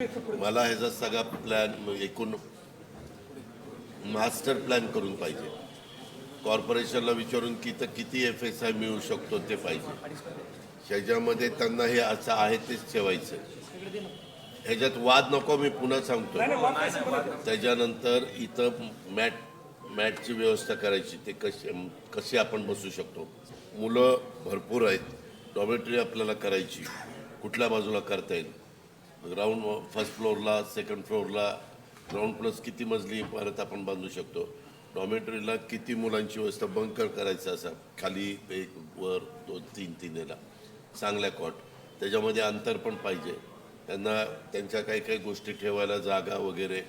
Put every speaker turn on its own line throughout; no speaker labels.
मला ह्याचा सगळा प्लॅन म्हणजे एकूण मास्टर प्लॅन करून पाहिजे. कॉर्पोरेशनला विचारून की तर किती एफ एस आय मिळू शकतो ते पाहिजे. ह्याच्यामध्ये त्यांना हे असं आहे तेच ठेवायचं. ह्याच्यात वाद नको मी पुन्हा सांगतो. त्याच्यानंतर इथं मॅट मॅटची व्यवस्था करायची ते कशी कशी आपण बसू शकतो. मुलं भरपूर आहेत. डॉमेटरी आपल्याला करायची. कुठल्या बाजूला करता येईल? ग्राउंड फर्स्ट फ्लोअरला सेकंड फ्लोअरला ग्राउंड प्लस किती मजली इमारत आपण बांधू शकतो? डॉमेटरीला किती मुलांची व्यवस्था बंकर करायचं असा? खाली एक वर दोन तीन तीनला. चांगल्या कॉट त्याच्यामध्ये अंतर पण पाहिजे. त्यांना त्यांच्या काही काही गोष्टी ठेवायला जागा वगैरे.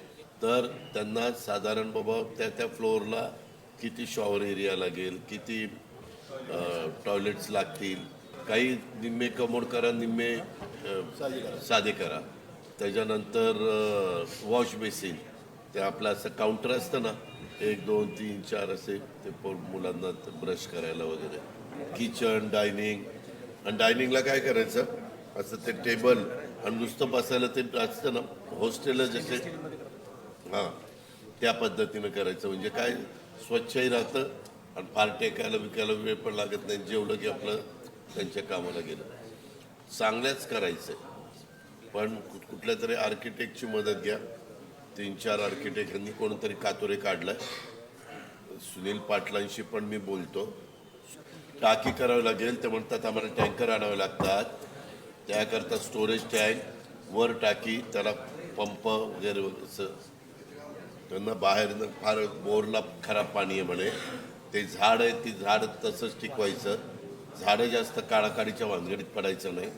तर त्यांना साधारण बाबा त्या त्या फ्लोअरला किती शॉवर एरिया लागेल किती टॉयलेट्स लागतील? काही निम्मे कमोड करा निम्मे साधे करा. त्याच्यानंतर वॉश बेसिन. ते आपलं असं काउंटर असतं ना एक दोन तीन चार असे ते मुलांना ब्रश करायला वगैरे. किचन डायनिंग आणि डायनिंगला काय करायचं? असं ते टेबल आणि नुसतं बसायला ते असतं ना हॉस्टेलला जसे हां. त्या पद्धतीनं करायचं. म्हणजे काय? स्वच्छही राहतं आणि फार टेकायला विकायला वेळ पण लागत नाही. जेवलं की आपलं त्यांच्या कामाला गेलं. चांगल्याच करायचं. पण कु- कुठल्या तरी आर्किटेक्टची मदत घ्या. तीन चार आर्किटेक्टांनी कोणतरी कातोरे काढलं सुनील पाटलांशी पण मी बोलतो. टाकी करावी लागेल ते म्हणतात आम्हाला टँकर आणावे लागतात. त्याकरता स्टोरेज टँक वर टाकी त्याला पंप वगैरे असं. त्यांना बाहेरनं फार बोरला खराब पाणी आहे म्हणे. ते झाड आहे ती झाड तसंच टिकवायचं. झाडं जास्त काळाकाळीच्या वानगडीत पडायचं नाही.